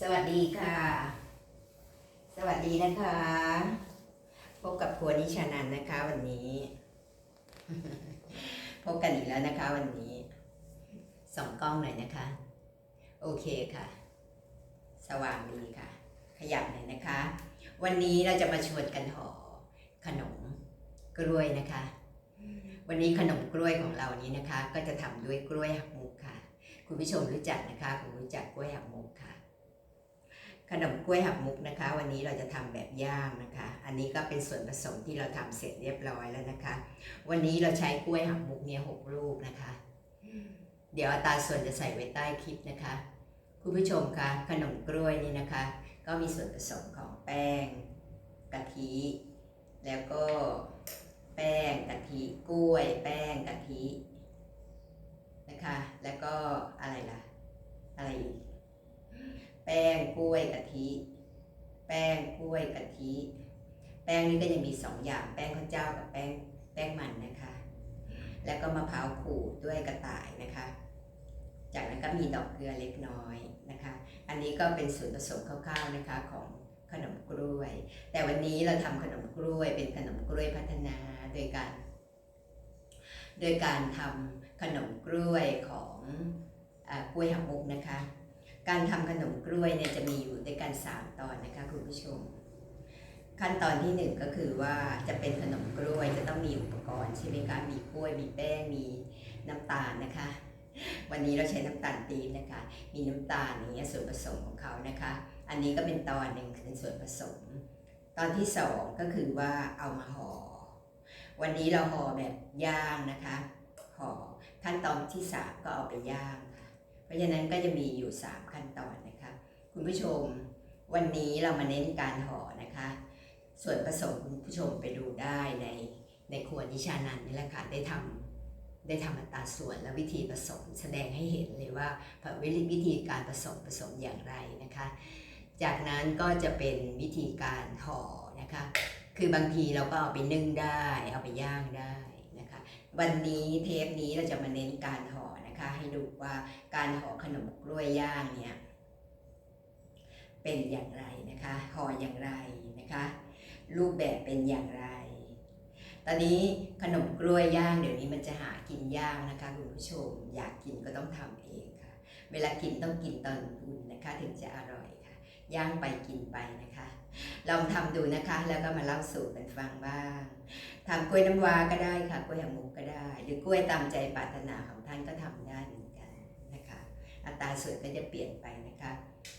สวัสดีค่ะ สวัสดีนะคะ พบกับครัวนิชานันนะคะ วันนี้ พบกันอีกแล้วนะคะ วันนี้สองกล้องหน่อยนะคะ โอเคค่ะ สว่างดีค่ะ ขยับหน่อยนะคะ วันนี้เราจะมาชวนกันห่อขนมกล้วยนะคะ วันนี้ขนมกล้วยของเรานี้นะคะ ก็จะทำด้วยกล้วยหักมุกค่ะ คุณผู้ชมรู้จักนะคะคุณรู้จักกล้วยหักมุกค่ะ ขนมกล้วยหักมุกนะคะ วันนี้เราจะทำแบบย่างนะคะ อันนี้ก็เป็นส่วนผสมที่เราทำเสร็จเรียบร้อยแล้วนะคะ วันนี้เราใช้กล้วยหักมุกเนี่ยหกลูกนะคะ เดี๋ยวอัตราส่วนจะใส่ไว้ใต้คลิปนะคะ คุณผู้ชมคะขนมกล้วยนี่นะคะ ก็มีส่วนผสมของแป้งกะทิแล้วก็แป้งกะทิกล้วย แป้งกะทินะคะ แล้วก็อะไรล่ะอะไรอีก แป้งกล้วยกะทิ แป้งกล้วยกะทิ แป้งนี่ก็ยังมีสองอย่าง แป้งข้าวเจ้ากับแป้งแป้งมันนะคะ แล้วก็มะพร้าวขูดด้วยกระต่ายนะคะ จากนั้นก็มีดอกเกลือเล็กน้อยนะคะ อันนี้ก็เป็นส่วนผสมคร่าวๆนะคะของขนมกล้วย แต่วันนี้เราทำขนมกล้วยเป็นขนมกล้วยพัฒนาโดยการโดยการทำขนมกล้วยของอากล้วยหักมุกนะคะ การทำขนมกล้วยเนี่ยจะมีอยู่ด้วยกัน 3 ตอนนะคะคุณผู้ชม ขั้นตอนที่หนึ่งก็คือว่าจะเป็นขนมกล้วยจะต้องมีอุปกรณ์ใช่ไหมคะมีกล้วยมีแป้งมีน้ำตาลนะคะ วันนี้เราใช้น้ำตาลปี๊บนะคะ มีน้ำตาลอย่างเงี้ยส่วนผสมของเขานะคะ อันนี้ก็เป็นตอนหนึ่งเป็นส่วนผสม ตอนที่สองก็คือว่าเอามาห่อวันนี้เราห่อแบบย่างนะคะห่อขั้นตอนที่สามก็เอาไปย่างค่ะ เพราะฉะนั้นก็จะมีอยู่ 3 ขั้นตอนนะคะ คุณผู้ชมวันนี้เรามาเน้นการห่อนะคะ ส่วนผสมคุณผู้ชมไปดูได้ในในครัวนิชานันนี่แหละค่ะได้ทำได้ทำอัตราส่วนและวิธีผสมแสดงให้เห็นเลยว่าวิธีการผสมผสมอย่างไรนะคะ จากนั้นก็จะเป็นวิธีการห่อนะคะ คือบางทีเราก็เอาไปนึ่งได้ เอาไปย่างได้นะคะ วันนี้เทปนี้เราจะมาเน้นการห่อ นะคะให้ดูว่าการห่อขนมกล้วยย่างเนี่ยเป็นอย่างไรนะคะห่ออย่างไรนะคะรูปแบบเป็นอย่างไร ตอนนี้ขนมกล้วยย่างเดี๋ยวนี้มันจะหากินยากนะคะคุณผู้ชมอยากกินก็ต้องทำเองค่ะ เวลากินต้องกินตอนอุ่นนะคะถึงจะอร่อย ย่างไปกินไปนะคะ ลองทำดูนะคะแล้วก็มาเล่าสู่กันฟังบ้างทำกล้วยน้ำว้าก็ได้ค่ะกล้วยหางมุกก็ได้ หรือกล้วยตามใจปรารถนาของท่านก็ทำได้เหมือนกันนะคะ อัตราส่วนก็จะเปลี่ยนไปนะคะ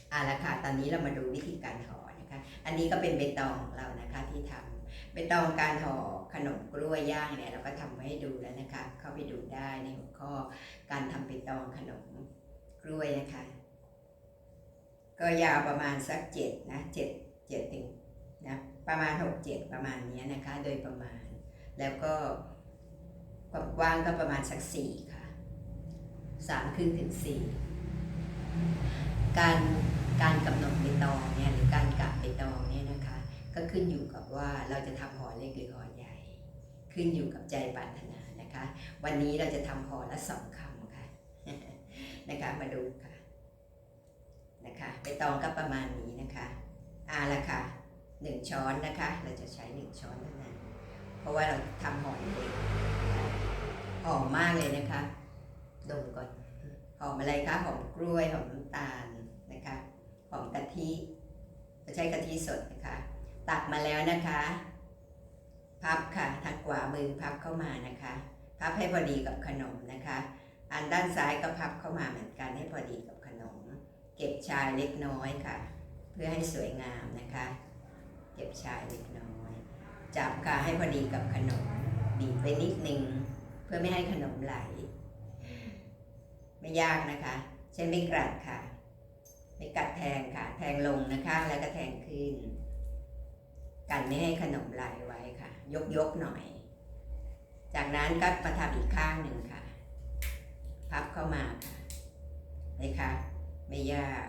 เอาละค่ะตอนนี้เรามาดูวิธีการห่อนะคะ อันนี้ก็เป็นใบตองของเรานะคะที่ทำใบตองการห่อขนมกล้วยย่างเนี่ยเราก็ทำไว้ให้ดูแล้วนะคะ เข้าไปดูได้ในหัวข้อการทำใบตองขนมกล้วยนะคะ ก็ยาวประมาณสักเจ็ดนะเจ็ดเจ็ดถึงนะประมาณหกเจ็ดประมาณนี้นะคะ โดยประมาณ แล้วก็ความกว้างก็ประมาณสักสี่ค่ะสามครึ่งถึงสี่การการกำหนดใบตองเนี่ยหรือการกะใบตองเนี่ยนะคะ ก็ขึ้นอยู่กับว่าเราจะทำห่อเล็กหรือห่อใหญ่ ขึ้นอยู่กับใจปรารถนานะคะ วันนี้เราจะทำห่อละสองคำค่ะนะคะมาดูค่ะ นะคะใบตองก็ประมาณนี้นะคะอาละค่ะหนึ่งช้อนนะคะ เราจะใช้หนึ่งช้อนเท่านั้น เพราะว่าเราทำห่อเองหอมมากเลยนะคะดมก่อนหอมอะไรคะหอมกล้วยหอมน้ำตาลนะคะหอมกะทิเราใช้กะทิสดนะคะ ตักมาแล้วนะคะ พับค่ะทางขวามือพับเข้ามานะคะ พับให้พอดีกับขนมนะคะ อันด้านซ้ายก็พับเข้ามาเหมือนกันให้พอดีกับ เก็บชายเล็กน้อยค่ะ เพื่อให้สวยงามนะคะ เก็บชายเล็กน้อย จับค่ะให้พอดีกับขนมบีบไปนิดนึงเพื่อไม่ให้ขนมไหล ไม่ยากนะคะ ใช้ไม่กลัดค่ะ ไม่กัดแทงค่ะ แทงลงนะคะ แล้วก็แทงขึ้น กันไม่ให้ขนมไหลไว้ค่ะ ยกยกหน่อย จากนั้นก็มาทำอีกข้างหนึ่งค่ะ พับเข้ามาค่ะนะคะ ไม่ยาก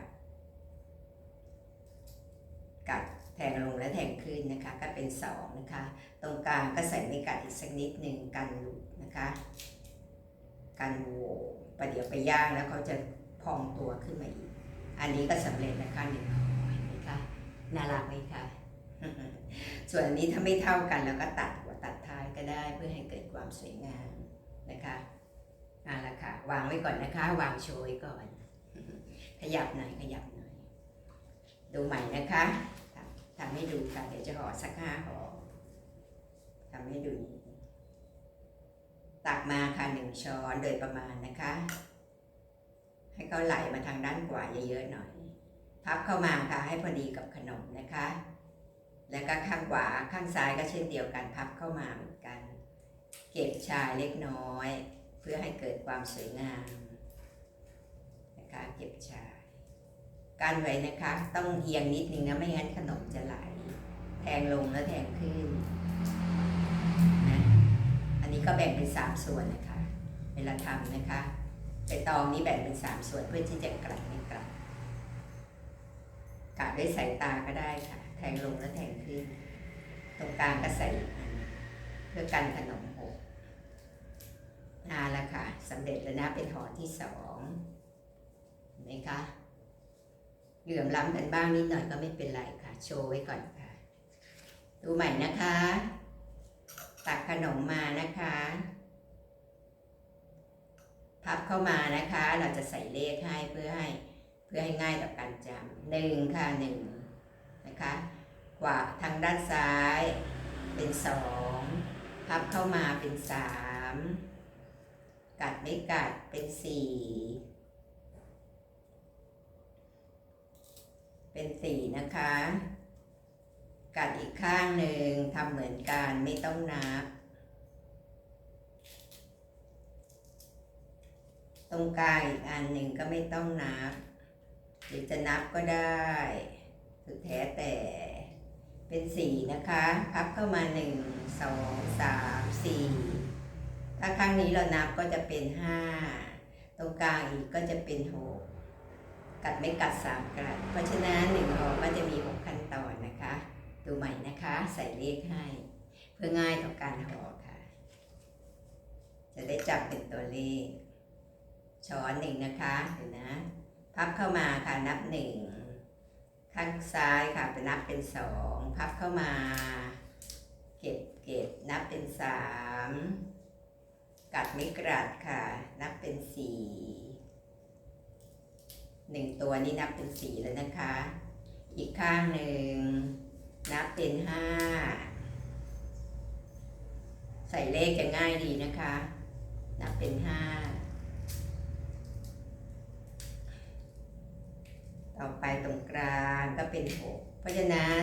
กัดแทงลงและแทงขึ้นนะคะ ก็เป็นสองนะคะ ตรงกลางก็ใส่ไม่กัดอีกสักนิดหนึ่งกันหลุดนะคะ กันโหวประเดี๋ยวไปย่างแล้วเขาจะพองตัวขึ้นมาอีก อันนี้ก็สำเร็จนะคะหนึ่งห่อนไหมคะน่ารักไหมคะส่วนอันนี้ถ้าไม่เท่ากันเราก็ตัดหัวตัดท้ายก็ได้เพื่อให้เกิดความสวยงามนะคะเอาละค่ะ วางไว้ก่อนนะคะ วางโชว์ไว้ก่อน ขยับหน่อยขยับหน่อย ดูใหม่นะคะทำทำให้ดูค่ะ เดี๋ยวจะห่อสักห้าห่อทำให้ดู ตักมาค่ะหนึ่งช้อนโดยประมาณนะคะ ให้เขาไหลมาทางด้านขวาเยอะๆหน่อย พับเข้ามาค่ะให้พอดีกับขนมนะคะ แล้วก็ข้างขวาข้างซ้ายก็เช่นเดียวกันพับเข้ามาเหมือนกัน เก็บชายเล็กน้อย เพื่อให้เกิดความสวยงาม นะคะเก็บชายกันไหวนะคะ ต้องเอียงนิดนึงนะไม่งั้นขนมจะไหลแทงลงแล้วแทงขึ้นนะอันนี้ก็แบ่งเป็นสามส่วนนะคะ เวลาทำนะคะใบตองนี้แบ่งเป็นสามส่วนเพื่อที่จะกลัดไม่กลัดกะด้วยสายตาก็ได้ค่ะ แทงลงแล้วแทงขึ้น ตรงกลางก็ใส่อีกอันเพื่อกันขนมหกนาละค่ะสำเร็จแล้วนะเป็นห่อที่สอง ไหมคะเหลื่อมล้ำกันบ้างนิดหน่อยก็ไม่เป็นไรค่ะ โชว์ไว้ก่อนค่ะ ดูใหม่นะคะ ตักขนมมานะคะ พับเข้ามานะคะ เราจะใส่เลขให้เพื่อให้เพื่อให้ง่ายต่อการจำหนึ่งค่ะหนึ่งนะคะกว่าทางด้านซ้ายเป็นสองพับเข้ามาเป็นสามกัดไม่กัดเป็นสี่ เป็นสี่นะคะ กัดอีกข้างหนึ่งทำเหมือนกันไม่ต้องนับ ตรงกลางอีกอันหนึ่งก็ไม่ต้องนับ หรือจะนับก็ได้สุดแท้แต่เป็นสี่นะคะพับเข้ามาหนึ่งสองสามสี่ถ้าครั้งนี้เรานับก็จะเป็นห้าตรงกลางอีกก็จะเป็นหก กัดไม่กัดสามกัด เพราะฉะนั้นหนึ่งหอกก็จะมีหกขั้นตอนนะคะ ดูใหม่นะคะ ใส่เลขให้ เพื่อง่ายต่อการห่อค่ะ จะได้จับเป็นตัวเลข ช้อนหนึ่งนะคะเดี๋ยวนะ พับเข้ามาค่ะนับหนึ่งข้างซ้ายค่ะไปนับเป็นสองพับเข้ามา เก็บเก็บนับเป็นสามกัดไม่กรัดค่ะ นับเป็นสี่ หนึ่งตัวนี้นับเป็นสี่แล้วนะคะ อีกข้างหนึ่งนับเป็นห้าใส่เลขจะง่ายดีนะคะ นับเป็นห้าต่อไปตรงกลางก็เป็นหกเพราะฉะนั้น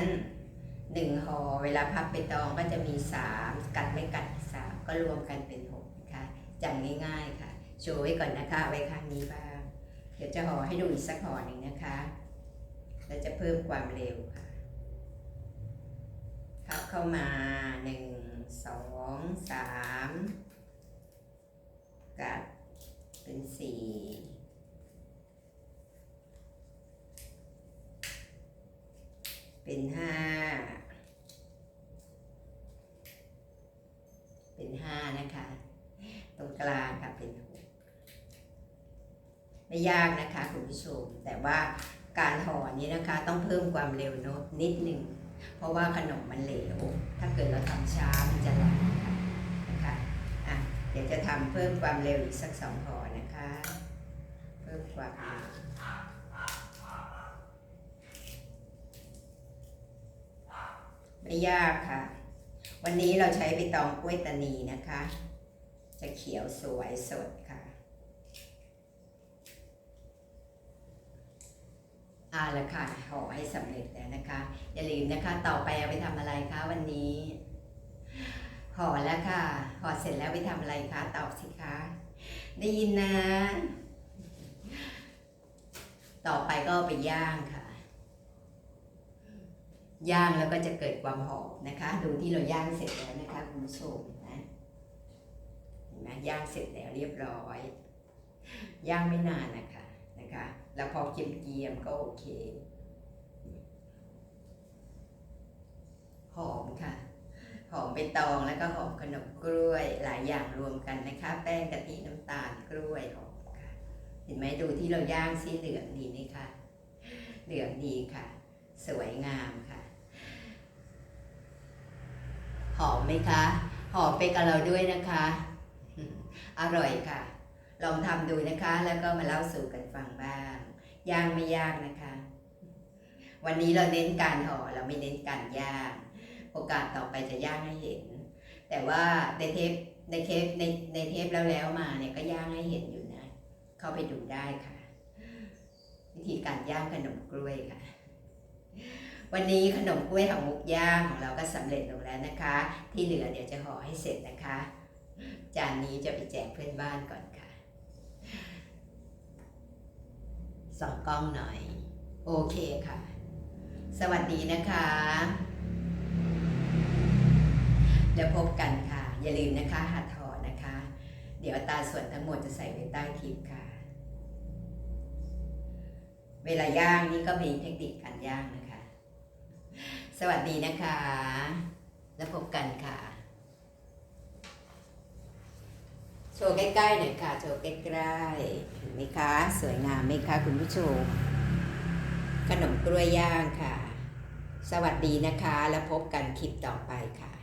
หนึ่งห่อเวลาพับไปตองก็จะมีสามกัดไม่กัดสามก็รวมกันเป็นหกนะคะจำง่ายๆค่ะ โชว์ไว้ก่อนนะคะไว้ข้างนี้บ้าง เดี๋ยวจะห่อให้ดูอีกสักห่อหนึ่งนะคะแล้วจะเพิ่มความเร็วค่ะ พับเข้ามาหนึ่งสองสามกัดเป็นสี่เป็นห้า เป็นห้านะคะ ตรงกลางค่ะเป็นหก ไม่ยากนะคะคุณผู้ชมแต่ว่าการห่อนี้นะคะต้องเพิ่มความเร็วโน้ตนิดหนึ่งเพราะว่าขนมมันเหลว ถ้าเกิดเราทำช้ามันจะไหลค่ะนะคะอะเดี๋ยวจะทำเพิ่มความเร็วอีกสักสองห่อนะคะ เพิ่มความเร็วไม่ยากค่ะ วันนี้เราใช้ใบตองกล้วยตานีนะคะ จะเขียวสวยสดค่ะ เอาละค่ะห่อให้สำเร็จแล้วนะคะ อย่าลืมนะคะ ต่อไปเอาไปทำอะไรคะวันนี้ห่อแล้วค่ะห่อเสร็จแล้วไปทำอะไรคะตอบสิคะได้ยินนะ ต่อไปก็ไปย่างค่ะ ย่างแล้วก็จะเกิดความหอมนะคะ ดูที่เราย่างเสร็จแล้วนะคะคุณผู้ชมนะเห็นไหมย่างเสร็จแล้วเรียบร้อย ย่างไม่นานนะคะนะคะ แล้วพอเกียมๆก็โอเค หอมค่ะ หอมใบตองแล้วก็หอมขนมกล้วยหลายอย่างรวมกันนะคะ แป้งกะทิน้ำตาลกล้วยหอมค่ะ เห็นไหมดูที่เราย่างสีเหลืองดีไหมคะเหลืองดีค่ะ สวยงามค่ะ หอมไหมคะ หอมไปกับเราด้วยนะคะ อร่อยค่ะลองทำดูนะคะ แล้วก็มาเล่าสู่กันฟังบ้าง ย่างไม่ยากนะคะ วันนี้เราเน้นการห่อเราไม่เน้นการย่าง โอกาสต่อไปจะย่างให้เห็น แต่ว่าในเทปในเทปในในเทปแล้วแล้วมาเนี่ยก็ย่างให้เห็นอยู่นะ เข้าไปดูได้ค่ะ วิธีการย่างขนมกล้วยค่ะ วันนี้ขนมกล้วยของมุกย่างของเราก็สำเร็จลงแล้วนะคะ ที่เหลือเดี๋ยวจะห่อให้เสร็จนะคะ จานนี้จะไปแจกเพื่อนบ้านก่อนค่ะ ส่องกล้องหน่อย โอเคค่ะ สวัสดีนะคะ แล้วพบกันค่ะ อย่าลืมนะคะหัดถอนะคะ เดี๋ยวตาส่วนทั้งหมดจะใส่ไว้ใต้คลิปค่ะ เวลาย่างนี่ก็มีเทคนิคการย่างนะคะ สวัสดีนะคะ แล้วพบกันค่ะ โชว์ใกล้ๆหน่อยค่ะ โชว์ใกล้ๆเห็นไหมคะ สวยงามไหมคะคุณผู้ชม ขนมกล้วยย่างค่ะ สวัสดีนะคะ แล้วพบกันคลิปต่อไปค่ะ